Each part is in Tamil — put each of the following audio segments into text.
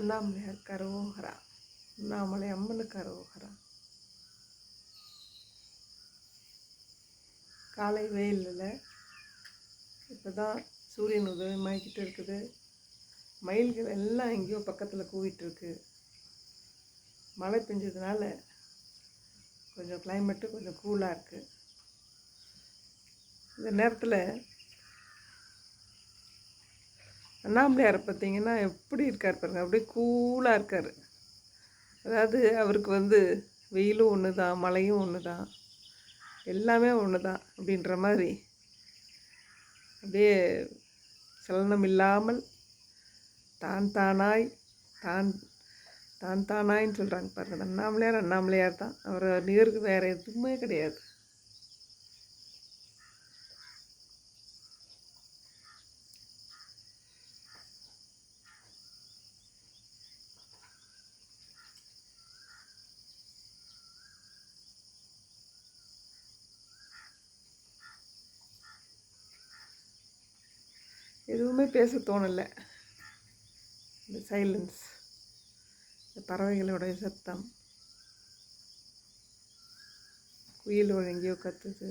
அண்ணாமலையார் கரோகரா. அண்ணாமலை அம்மனுக்கு கரோகரா. காலை வெயிலில் இப்போ தான் சூரியன் உதயமாகிக்கிட்டு இருக்குது. மயில்கள் எல்லாம் எங்கேயோ பக்கத்தில் கூவிட்டுருக்கு. மழை பெஞ்சதுனால கொஞ்சம் கிளைமேட்டு கொஞ்சம் கூலாக இருக்குது இந்த நேரத்தில் அண்ணாமலையாரை பார்த்தீங்கன்னா எப்படி இருக்கார் பாருங்கள் அப்படியே கூலாக இருக்கார். அதாவது அவருக்கு வந்து வெயிலும் ஒன்று தான் மழையும் ஒன்று தான் எல்லாமே ஒன்று தான் அப்படின்ற மாதிரி. அப்படியே சலனம் இல்லாமல் தான் தானாய் தான் தான் தானாயின்னு சொல்கிறாங்க பாருங்கள் அண்ணாமலையார் அண்ணாமலையார் தான். அவர் நிகருக்கு வேறு எதுவுமே கிடையாது. எதுவுமே பேச தோணலை. இந்த சைலன்ஸ் இந்த பறவைகளோட சத்தம் குயில் எங்கேயோ கத்துது.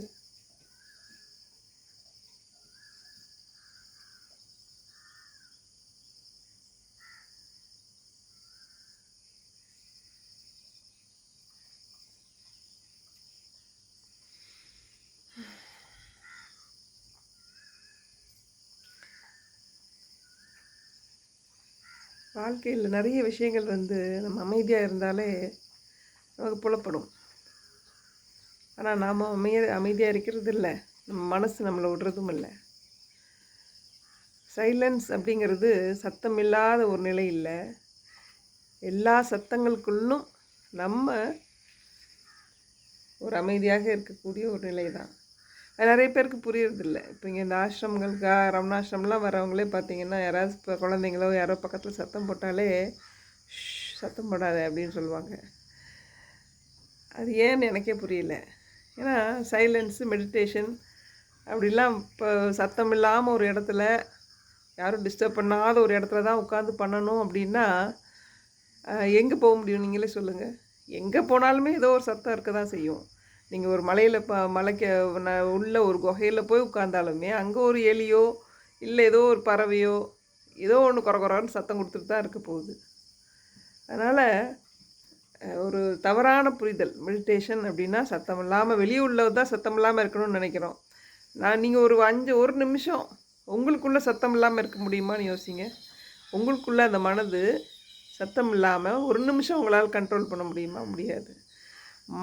வாழ்க்கையில் நிறைய விஷயங்கள் வந்து நம்ம அமைதியாக இருந்தாலே நமக்கு புலப்படும். ஆனால் நாம் அமைய அமைதியாக இருக்கிறது இல்லை. நம்ம மனசு நம்மளை விடுறதும் இல்லை. சைலன்ஸ் அப்படிங்கிறது சத்தம் இல்லாத ஒரு நிலை இல்லை. எல்லா சத்தங்களுக்குள்ளும் நம்ம ஒரு அமைதியாக இருக்கக்கூடிய ஒரு நிலை தான் நிறைய பேருக்கு புரியறதில்ல. இப்போ இங்கே இந்த ஆசிரமங்களுக்கு ரமணாசிரம்லாம் வரவங்களே பார்த்தீங்கன்னா யாராவது இப்போ குழந்தைங்களோ யாரோ பக்கத்தில் சத்தம் போட்டாலே சத்தம் போடாத அப்படின்னு சொல்லுவாங்க. அது ஏன்னு எனக்கே புரியல. ஏன்னா சைலன்ஸு மெடிடேஷன் அப்படிலாம் இப்போ சத்தம் இல்லாமல் ஒரு இடத்துல யாரும் டிஸ்டர்ப் பண்ணாத ஒரு இடத்துல தான் உட்காந்து பண்ணணும் அப்படின்னா எங்கே போக முடியும் நீங்களே சொல்லுங்கள் எங்கே போனாலுமே ஏதோ ஒரு சத்தம் இருக்க தான் செய்யும். நீங்கள் ஒரு மலையில் ப மலைக்கு ந- உள்ள ஒரு குகையில் போய் உட்காந்தாலுமே அங்கே ஒரு எலியோ இல்லை ஏதோ ஒரு பறவையோ ஏதோ ஒன்று குறை குறைன்னு சத்தம் கொடுத்துட்டு தான் இருக்க போகுது. அதனால் ஒரு தவறான புரிதல் மெடிடேஷன் அப்படின்னா சத்தம் இல்லாமல் வெளியே உள்ளது தான் சத்தம் இல்லாமல் இருக்கணும்னு நினைக்கிறோம். நான் நீங்கள் ஒரு அஞ்சு ஒரு நிமிஷம் உங்களுக்குள்ளே சத்தம் இல்லாமல் இருக்க முடியுமான்னு யோசிங்க. உங்களுக்குள்ளே அந்த மனது சத்தம் இல்லாமல் ஒரு நிமிஷம் உங்களால் கண்ட்ரோல் பண்ண முடியுமா? முடியாது.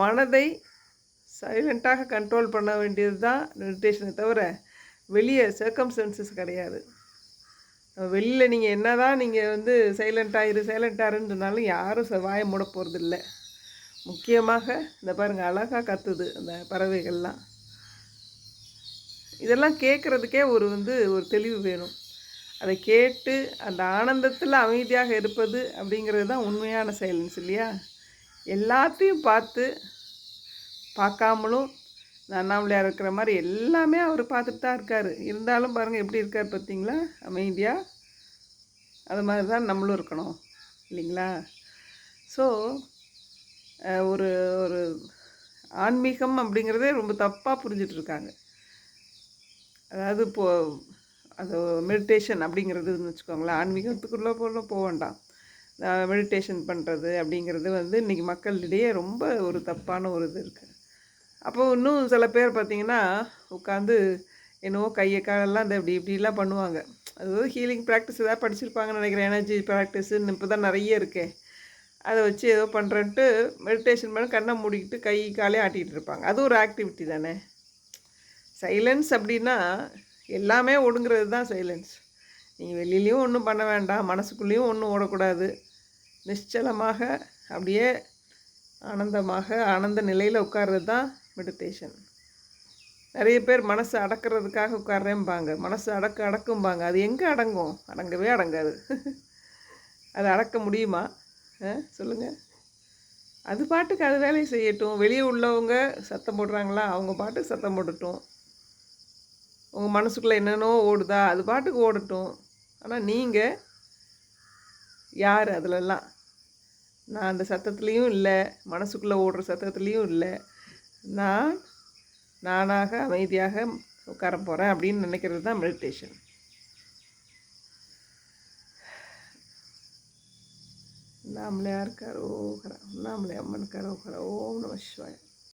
மனதை சைலண்ட்டாக கண்ட்ரோல் பண்ண வேண்டியது தான் மெடிடேஷனை தவிர வெளியே சர்க்கம்ஸ்டன்சஸ் கிடையாது. வெளியில் நீங்கள் என்ன தான் நீங்கள் வந்து சைலண்ட்டாக இரு சைலண்ட்டாக இருந்துனாலும் யாரும் ச- மூட போகிறது போகிறதில்ல முக்கியமாக இந்த பாருங்கள் அழகாக கத்துது அந்த பறவைகள்லாம். இதெல்லாம் கேட்குறதுக்கே ஒரு வந்து ஒரு தெளிவு வேணும். அதை கேட்டு அந்த ஆனந்தத்தில் அமைதியாக இருப்பது அப்படிங்கிறது தான் உண்மையான சைலன்ஸ் இல்லையா? எல்லாத்தையும் பார்த்து பார்க்காமலும் இந்த அண்ணாமலையார் இருக்கிற மாதிரி எல்லாமே அவர் பார்த்துட்டு தான் இருக்கார். இருந்தாலும் பாருங்கள் எப்படி இருக்கார் பார்த்தீங்களா? அமைதியாக அது மாதிரி தான் நம்மளும் இருக்கணும் இல்லைங்களா? ஸோ ஒரு ஒரு ஆன்மீகம் அப்படிங்கிறதே ரொம்ப தப்பாக புரிஞ்சிட்டு இருக்காங்க. அதாவது இப்போது அது மெடிடேஷன் அப்படிங்கிறதுன்னு வச்சுக்கோங்களேன். ஆன்மீகத்துக்குள்ளே போல போக வேண்டாம். மெடிடேஷன் பண்ணுறது அப்படிங்கிறது வந்து இன்றைக்கி மக்களிடையே ரொம்ப ஒரு தப்பான ஒரு இது இருக்குது அப்போது இன்னும் சில பேர் பார்த்தீங்கன்னா உட்காந்து என்னவோ கையை காலெல்லாம் இந்த இப்படி இப்படிலாம் பண்ணுவாங்க. அதாவது ஹீலிங் ப்ராக்டிஸ் ஏதாவது படிச்சிருப்பாங்கன்னு நினைக்கிறேன். எனர்ஜி ப்ராக்டிஸுன்னு இப்போ தான் நிறைய இருக்கே. அதை வச்சு ஏதோ பண்ணுறேன்ட்டு மெடிடேஷன் பண்ணி கண்ணை மூடிக்கிட்டு கை காலே ஆட்டிகிட்டு இருப்பாங்க. அது ஒரு ஆக்டிவிட்டி தானே. சைலன்ஸ் அப்படின்னா எல்லாமே ஒடுங்கிறது தான் சைலன்ஸ் நீங்கள் வெளியிலையும் ஒன்றும் பண்ண வேண்டாம். மனசுக்குள்ளேயும் ஒன்றும் ஓடக்கூடாது. நிச்சலமாக அப்படியே ஆனந்தமாக ஆனந்த நிலையில் உட்கார்றது தான் மெடிடேஷன் நிறைய பேர் மனசை அடக்கிறதுக்காக உட்கார்றேன்பாங்க மனசு அடக்க அடக்கும்பாங்க. அது எங்கே அடங்கும்? அடங்கவே அடங்காது. அது அடக்க முடியுமா? சொல்லுங்கள் அது பாட்டுக்கு அது வேலையை செய்யட்டும். வெளியே உள்ளவங்க சத்தம் போடுறாங்களா? அவங்க பாட்டுக்கு சத்தம் போடட்டும். உங்கள் மனசுக்குள்ளே என்னென்னோ ஓடுதா? அது பாட்டுக்கு ஓடட்டும். ஆனால் நீங்கள் யார் அதிலெல்லாம் நான் அந்த சத்தத்துலேயும் இல்லை. மனசுக்குள்ளே ஓடுற சத்தத்துலேயும் இல்லை. நான் நானாக அமைதியாக உட்கார போகிறேன் அப்படின்னு நினைக்கிறது தான் மெடிடேஷன் நாமளே யார் கரோகரா நாமளே அம்மன் கரோகரா ஓம் நம சிவாய.